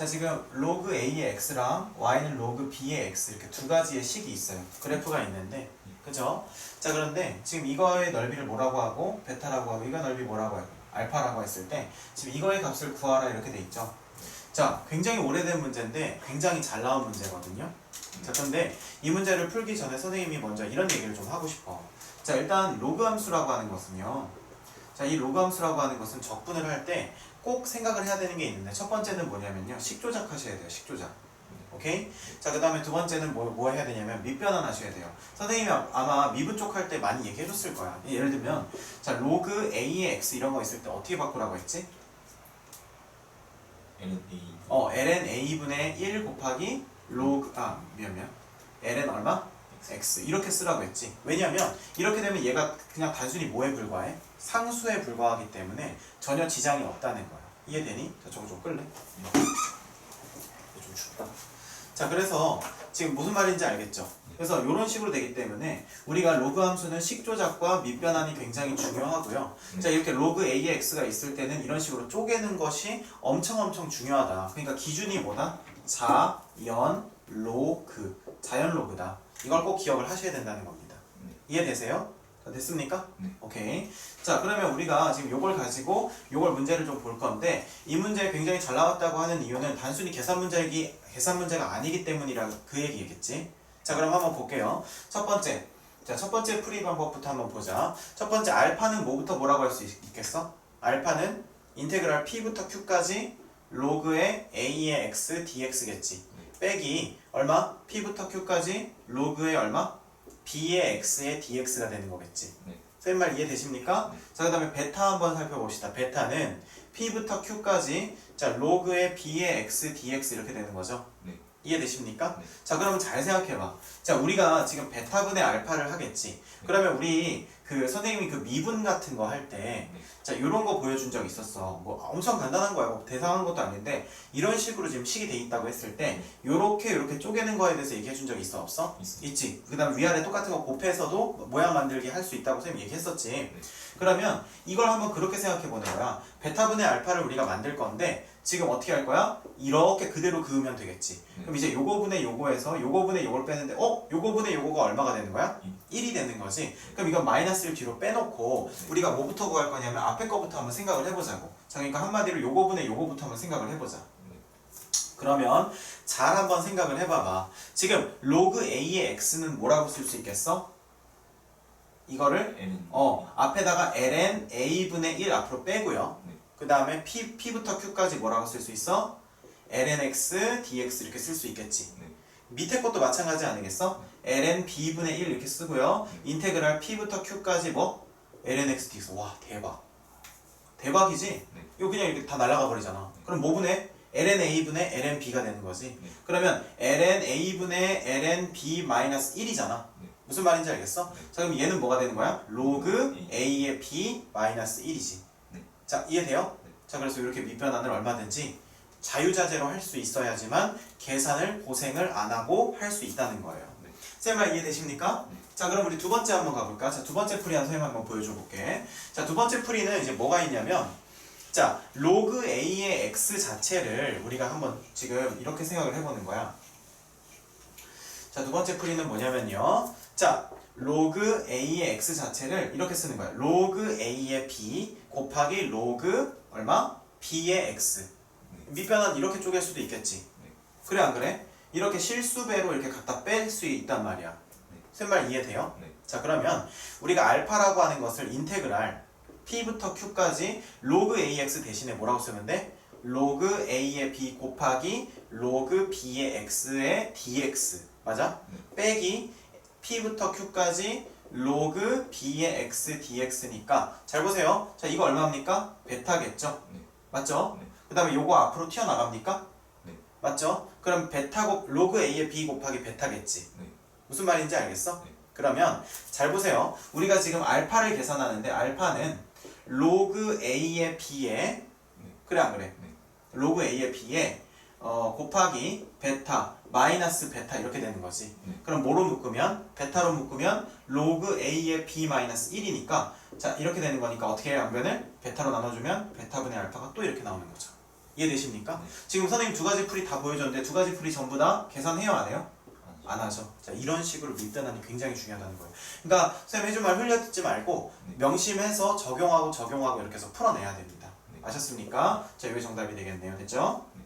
자 지금 로그 a의 x랑 y는 로그 b의 x 이렇게 두 가지의 식이 있어요. 그래프가 있는데 그죠? 자 그런데 지금 이거의 넓이를 뭐라고 하고 베타라고 하고 이거 넓이 뭐라고 하고 알파라고 했을 때 지금 이거의 값을 구하라 이렇게 돼 있죠. 자 굉장히 오래된 문제인데 굉장히 잘 나온 문제거든요. 자 그런데 이 문제를 풀기 전에 선생님이 먼저 이런 얘기를 좀 하고 싶어. 자 일단 로그 함수라고 하는 것은요. 자 이 로그 함수라고 하는 것은 적분을 할 때 꼭 생각을 해야 되는 게 있는데 첫 번째는 뭐냐면요. 식조작 하셔야 돼요. 식조작. 오케이? 자, 그 다음에 두 번째는 뭐, 뭐 해야 되냐면 밑변환 하셔야 돼요. 선생님이 아- 아마 미분 쪽 할 때 많이 얘기해 줬을 거야. 예를 들면, 자, 로그 a의 x 이런 거 있을 때 어떻게 바꾸라고 했지? N은 A 어, ln a분의 1 곱하기 로그, 아, 미안, 미안. ln 얼마? x. 이렇게 쓰라고 했지. 왜냐면, 이렇게 되면 얘가 그냥 단순히 뭐에 불과해? 상수에 불과하기 때문에 전혀 지장이 없다는 거야. 이해되니? 자, 저거 좀 끌래? 좀 춥다. 자, 그래서 지금 무슨 말인지 알겠죠? 그래서 이런 식으로 되기 때문에 우리가 로그 함수는 식 조작과 밑변환이 굉장히 중요하고요. 자, 이렇게 로그 a의 x가 있을 때는 이런 식으로 쪼개는 것이 엄청 엄청 중요하다. 그러니까 기준이 뭐다? 자, 연, 로그. 자연 로그다. 이걸 꼭 기억을 하셔야 된다는 겁니다. 네. 이해되세요? 자, 됐습니까? 네. 오케이. 자, 그러면 우리가 지금 요걸 가지고 요걸 문제를 좀 볼 건데 이 문제 굉장히 잘 나왔다고 하는 이유는 단순히 계산 문제기 계산 문제가 아니기 때문이라 그 얘기겠지. 자, 그럼 한번 볼게요. 첫 번째. 자, 첫 번째 풀이 방법부터 한번 보자. 첫 번째 알파는 뭐부터 뭐라고 할 수 있겠어? 알파는 인테그랄 p부터 q까지 로그의 a의 x dx겠지. 빼기 얼마? p부터 q까지 로그의 얼마? B의 x의 dx가 되는 거겠지. 네. 선생님 말 이해되십니까? 네. 자, 그 다음에 베타 한번 살펴봅시다. 베타는 p부터 q까지 자 로그의 b의 x dx 이렇게 되는 거죠. 네. 이해되십니까? 네. 자, 그러면 잘 생각해봐. 자, 우리가 지금 베타분의 알파를 하겠지. 그러면 우리 그 선생님이 그 미분 같은 거 할 때, 네. 자, 이런 거 보여준 적 있었어. 뭐 엄청 간단한 거야. 뭐 대상한 것도 아닌데, 이런 식으로 지금 식이 돼 있다고 했을 때, 요렇게 요렇게 쪼개는 거에 대해서 얘기해 준 적 있어? 없어? 있어. 있지. 그 다음 위아래 똑같은 거 곱해서도 모양 만들기 할 수 있다고 선생님이 얘기했었지. 그러면 이걸 한번 그렇게 생각해 보는 거야. 베타분의 알파를 우리가 만들 건데, 지금 어떻게 할 거야? 이렇게 그대로 그으면 되겠지. 네. 그럼 이제 요거분의 요거에서 요거분의 요걸 빼는데, 어? 요거분의 요거가 얼마가 되는 거야? 일. 1이 되는 거지. 그럼 이건 마이너스를 뒤로 빼놓고, 네. 우리가 뭐부터 구할 거냐면 앞에 거부터 한번 생각을 해보자고. 자, 그러니까 한마디로 요거분의 요거부터 한번 생각을 해보자. 네. 그러면 잘 한번 생각을 해봐봐. 지금 로그 a의 x는 뭐라고 쓸 수 있겠어? 이거를 N은 어 앞에다가 ln a분의 1 앞으로 빼고요. 네. 그 다음에 p p부터 q까지 뭐라고 쓸 수 있어? ln x dx 이렇게 쓸 수 있겠지. 네. 밑에 것도 마찬가지 아니겠어? ln b분의 1 이렇게 쓰고요. 인테그랄 p부터 q까지 뭐? ln x dx. 와 대박. 대박이지? 네. 이거 그냥 이렇게 다 날아가 버리잖아. 그럼 뭐분의? ln a분의 ln b가 되는 거지. 네. 그러면 ln a분의 ln b 마이너스 1이잖아. 네. 무슨 말인지 알겠어? 네. 자 그럼 얘는 뭐가 되는 거야? 로그 A. a의 b 마이너스 1이지. 네. 자 이해돼요? 네. 자 그래서 이렇게 밑변환을 얼마든지 자유자재로 할 수 있어야지만 계산을 고생을 안 하고 할 수 있다는 거예요. 네. 쌤말 이해되십니까? 네. 자 그럼 우리 두 번째 한번 가볼까? 자 두 번째 풀이 한 선생님 한번 보여줘 볼게. 자 두 번째 풀이는 이제 뭐가 있냐면 자 로그 a의 x 자체를 우리가 한번 지금 이렇게 생각을 해보는 거야. 자 두 번째 풀이는 뭐냐면요. 자 로그 a의 x 자체를 이렇게 쓰는 거야. 로그 a의 b 곱하기 로그 얼마? b의 x. 밑변환 이렇게 쪼갤 수도 있겠지. 네. 그래 안 그래? 이렇게 실수배로 이렇게 갖다 뺄 수 있단 말이야. 쌤말 이해돼요? 네. 자 그러면 우리가 알파라고 하는 것을 인테그랄 p부터 q까지 로그 ax 대신에 뭐라고 쓰면 돼? 로그 a의 b 곱하기 로그 b의 x의 dx 맞아? 네. 빼기 p부터 q까지 로그 b의 x dx니까 잘 보세요. 자 이거 얼마입니까? 베타겠죠? 네. 맞죠? 네. 그 다음에 요거 앞으로 튀어나갑니까? 네. 맞죠? 그럼 베타 곱 로그 a의 b 곱하기 베타겠지. 네. 무슨 말인지 알겠어? 네. 그러면 잘 보세요. 우리가 지금 알파를 계산하는데 알파는 로그 a의 b에 네. 그래 안 그래? 네. 로그 a의 b에 어, 곱하기 베타 마이너스 베타 이렇게 되는 거지. 네. 그럼 뭐로 묶으면 베타로 묶으면 로그 a의 b 마이너스 1이니까 자 이렇게 되는 거니까 어떻게 양변을 베타로 나눠주면 베타분의 알파가 또 이렇게 나오는 거죠. 이해되십니까? 네. 지금 선생님 두 가지 풀이 다 보여줬는데 두 가지 풀이 전부 다 계산해요 안 해요? 안 하죠. 자 이런 식으로 밑단하니 굉장히 중요하다는 거예요. 그러니까 선생님 해준 말 흘려듣지 말고 네. 명심해서 적용하고 적용하고 이렇게 해서 풀어내야 됩니다. 네. 아셨습니까? 자 이게 정답이 되겠네요. 됐죠? 네.